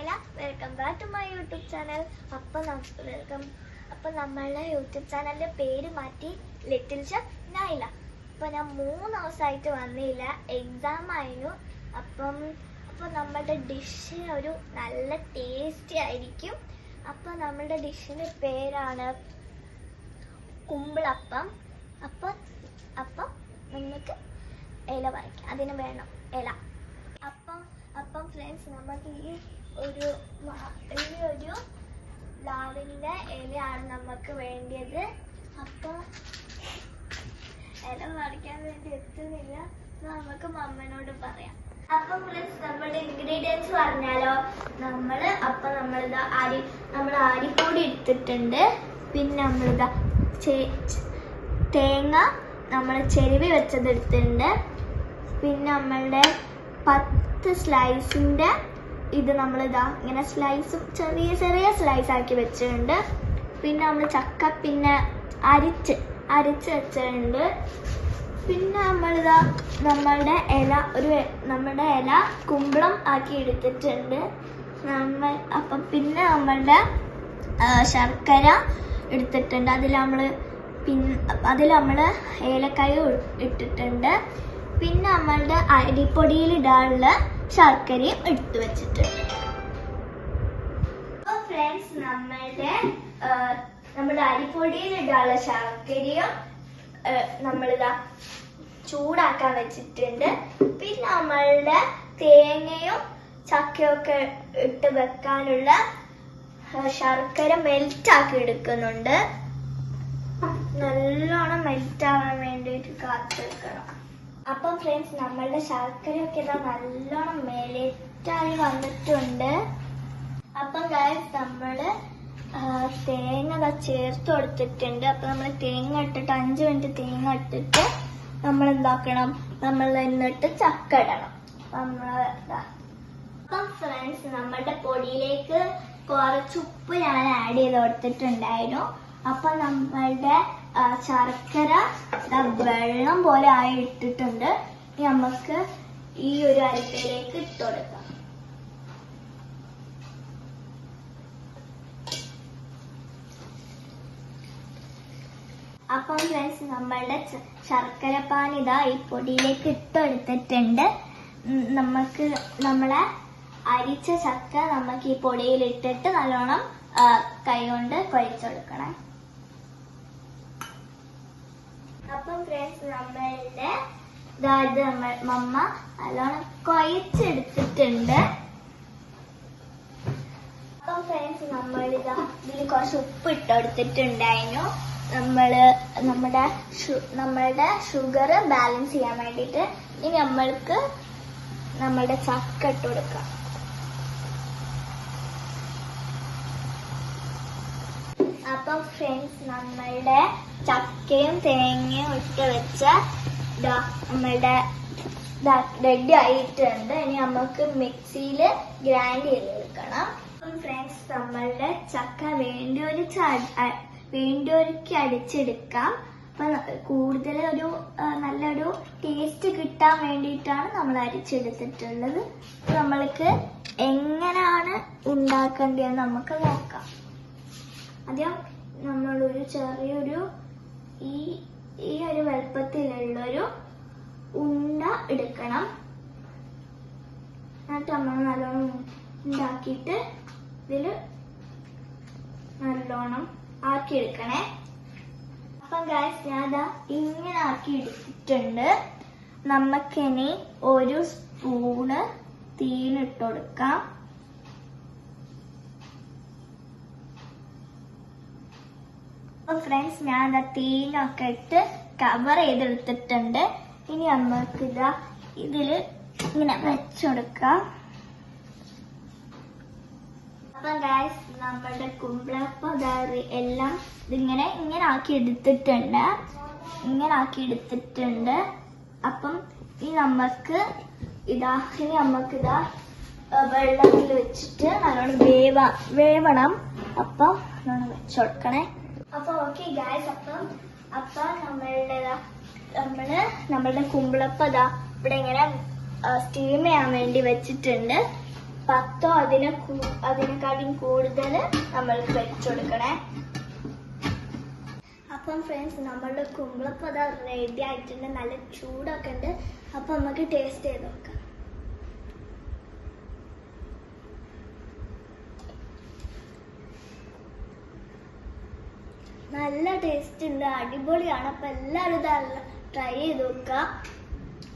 Nyla welcome back to my YouTube channel അപ്പം welcome അപ്പം നമ്മളുടെ യൂട്യൂബ് ചാനലിന്റെ പേര് മാറ്റി ലിറ്റിൽ ഷെഫ് നൈല അപ്പം ഞാൻ മൂന്ന് ദിവസമായിട്ട് വന്നില്ല. എക്സാം ആയിരുന്നു. അപ്പം അപ്പം നമ്മളുടെ ഡിഷ് ഒരു നല്ല ടേസ്റ്റി ആയിരിക്കും. അപ്പം നമ്മളുടെ ഡിഷിന്റെ പേരാണ് കുമ്പിളപ്പം. അപ്പം അപ്പം നമുക്ക് ഇല വരയ്ക്കാം. അതിന് വേണം ഇല. അപ്പം അപ്പം ഫ്രണ്ട്സ് നമുക്ക് ഈ ഒരു ഈ ഒരു ലാവിന്റെ ഇലയാണ് നമുക്ക് വേണ്ടിയത്. അപ്പൊ ഇല മറിക്കാൻ വേണ്ടി എത്തുന്നില്ല. നമുക്ക് മമ്മനോട് പറയാം. അപ്പൊ ഫ്രണ്ട്സ് നമ്മുടെ ഇൻഗ്രീഡിയൻസ് പറഞ്ഞാലോ? നമ്മൾ അപ്പൊ നമ്മളിതാ അരി നമ്മൾ അരിപ്പൊടി എടുത്തിട്ടുണ്ട് പിന്നെ നമ്മളിതാ തേങ്ങ നമ്മൾ ചെരുവി വെച്ചത് എടുത്തിട്ടുണ്ട് പിന്നെ നമ്മളുടെ പത്ത് സ്ലൈസിന്റെ ഇത് നമ്മൾ ഇതാ ഇങ്ങനെ സ്ലൈസും ചെറിയ ചെറിയ സ്ലൈസ് ആക്കി വെച്ചിട്ടുണ്ട്. പിന്നെ നമ്മൾ ചക്ക പിന്നെ അരിച്ച് അരിച്ച് വെച്ചിട്ടുണ്ട്. പിന്നെ നമ്മളിതാ നമ്മളുടെ ഇല ഒരു നമ്മളുടെ ഇല കുമ്പളം ആക്കി എടുത്തിട്ടുണ്ട്. നമ്മൾ അപ്പം പിന്നെ നമ്മളുടെ ശർക്കര എടുത്തിട്ടുണ്ട്. അതിൽ നമ്മൾ പിന്നെ അതിൽ നമ്മൾ ഏലക്കായ ഇട്ടിട്ടുണ്ട്. പിന്നെ നമ്മളുടെ അരിപ്പൊടിയിൽ ഇടാനുള്ള ശർക്കരയും എടുത്തു വെച്ചിട്ടുണ്ട് അപ്പോൾ ഫ്രണ്ട്സ് നമ്മളുടെ നമ്മുടെ അരിപ്പൊടിയിൽ ഇടാനുള്ള ശർക്കരയും നമ്മളിതാ ചൂടാക്കാൻ വെച്ചിട്ടുണ്ട്. പിന്നെ നമ്മളുടെ തേങ്ങയും ചക്കയൊക്കെ ഇട്ട് വെക്കാനുള്ള ശർക്കര മെൽറ്റാക്കി എടുക്കുന്നുണ്ട്. നല്ലോണം മെൽറ്റ് ആവാൻ വേണ്ടിയിട്ട് കാത്തു വെക്കണം അപ്പം ഫ്രണ്ട്സ് നമ്മളുടെ ശർക്കരയൊക്കെ ഇതാ നല്ലോണം മേലേറ്റായി വന്നിട്ടുണ്ട്. അപ്പം ഗൈസ് നമ്മൾ തേങ്ങ ദാ ചേർത്ത് കൊടുത്തിട്ടുണ്ട്. അപ്പൊ നമ്മൾ തേങ്ങ ഇട്ടിട്ട് അഞ്ച് മിനിറ്റ് തേങ്ങ ഇട്ടിട്ട് നമ്മൾ എന്താക്കണം നമ്മൾ എന്നിട്ട് ചക്ക ഇടണം. നമ്മൾ അപ്പം ഫ്രണ്ട്സ് നമ്മളുടെ പൊടിയിലേക്ക് കുറച്ച് ഉപ്പ് ഞാൻ ആഡ് ചെയ്ത് കൊടുത്തിട്ടുണ്ടായിരുന്നു. അപ്പൊ നമ്മളുടെ ശർക്കര വെള്ളം പോലെ ആയി ഇട്ടിട്ടുണ്ട് നമുക്ക് ഈ ഒരു അരിപ്പയിലേക്ക് ഇട്ട് കൊടുക്കാം. അപ്പം ഫ്രണ്ട്സ് നമ്മളുടെ ശർക്കര പാൻ ഇതാ ഈ പൊടിയിലേക്ക് ഇട്ടെടുത്തിട്ടുണ്ട് നമുക്ക് നമ്മളെ അരിച്ച ചക്ക നമുക്ക് ഈ പൊടിയിൽ ഇട്ടിട്ട് നല്ലോണം കൈകൊണ്ട് കുഴച്ചെടുക്കണം. അപ്പം ഫ്രണ്ട്സ് നമ്മളുടെ ഇതായത് നമ്മൾ മമ്മ നല്ലോണം കൊയച്ചെടുത്തിട്ടുണ്ട്. അപ്പം ഫ്രണ്ട്സ് നമ്മൾ ഇതാ ഇതിൽ കുറച്ച് ഉപ്പ് ഇട്ടെടുത്തിട്ടുണ്ടായിരുന്നു നമ്മൾ നമ്മുടെ ഷു- നമ്മളുടെ ഷുഗർ ബാലൻസ് ചെയ്യാൻ വേണ്ടിയിട്ട് ഇനി നമ്മൾക്ക് നമ്മളുടെ ചക്ക ഇട്ട് കൊടുക്കാം. അപ്പം ഫ്രണ്ട്സ് നമ്മളുടെ ചക്കയും തേങ്ങയും ഇട്ട് വെച്ച നമ്മളുടെ റെഡി ആയിട്ടുണ്ട്. ഇനി നമുക്ക് മിക്സിയിൽ ഗ്രൈൻഡ് ചെയ്തെടുക്കണം. അപ്പം ഫ്രണ്ട്സ് നമ്മളുടെ ചക്ക വേണ്ടിയൊരു വേണ്ടിയൊരുക്കി അടിച്ചെടുക്കാം. അപ്പൊ കൂടുതൽ ഒരു നല്ലൊരു ടേസ്റ്റ് കിട്ടാൻ വേണ്ടിയിട്ടാണ് നമ്മൾ അരിച്ചെടുത്തിട്ടുള്ളത്. നമ്മൾക്ക് എങ്ങനെയാണ് ഉണ്ടാക്കേണ്ടതെന്ന് നമുക്ക് നോക്കാം. ആദ്യം നമ്മളൊരു ചെറിയൊരു ഈ ഈ ഒരു വലുപ്പത്തിലുള്ളൊരു ഉണ്ട എടുക്കണം. എന്നിട്ട് നമ്മൾ നല്ലോണം ഉണ്ടാക്കിയിട്ട് ഇതിൽ നല്ലോണം ആക്കിയെടുക്കണേ. അപ്പം ഗായ്സ് ഞാൻ ദാ ഇങ്ങനെ ആക്കി എടുത്തിട്ടുണ്ട് നമുക്കിനി ഒരു സ്പൂണ് തീനിട്ട് കൊടുക്കാം അപ്പൊ ഫ്രണ്ട്സ് ഞാൻ ആ തീനൊക്കെ ഇട്ട് കവർ ചെയ്തെടുത്തിട്ടുണ്ട് ഇനി നമുക്ക് ഇതാ ഇതിൽ ഇങ്ങനെ വെച്ചുകൊടുക്കാം അപ്പൊ ഗായ്സ് നമ്മുടെ കുമ്പളപ്പം എല്ലാം ഇതിങ്ങനെ ഇങ്ങനെ ആക്കി എടുത്തിട്ടുണ്ട്. ഇങ്ങനെ ആക്കി എടുത്തിട്ടുണ്ട്. അപ്പം ഇനി നമുക്ക് ഇതാ ഇനി നമുക്ക് ഇതാ വെള്ളത്തിൽ വെച്ചിട്ട് നല്ലോണം വേവ വേവണം. അപ്പം നല്ലോണം വെച്ചുകൊടുക്കണേ അപ്പൊ ഓക്കെ ഗായ്സ് അപ്പം അപ്പൊ നമ്മളുടെ നമ്മൾ നമ്മളുടെ കുമ്പിളപ്പം ദാ ഇവിടെ ഇങ്ങനെ സ്റ്റീം ചെയ്യാൻ വേണ്ടി വെച്ചിട്ടുണ്ട്. പത്തോ അതിനെ അതിനെക്കാട്ടിയും കൂടുതൽ നമ്മൾ വെച്ചുകൊടുക്കണേ അപ്പം ഫ്രണ്ട്സ് നമ്മളുടെ കുമ്പളപ്പത റെഡി ആയിട്ടുണ്ട്. നല്ല ചൂടൊക്കെ ഉണ്ട്. അപ്പം നമുക്ക് ടേസ്റ്റ് ചെയ്ത് നോക്കാം. നല്ല ടേസ്റ്റ് ഉണ്ട് അടിപൊളിയാണ്. അപ്പം എല്ലാവരും ഇത് ട്രൈ ചെയ്ത് നോക്കുക.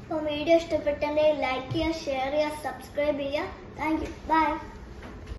അപ്പം വീഡിയോ ഇഷ്ടപ്പെട്ടെങ്കിൽ ലൈക്ക് ചെയ്യുക ഷെയർ ചെയ്യുക സബ്സ്ക്രൈബ് ചെയ്യുക. Thank you by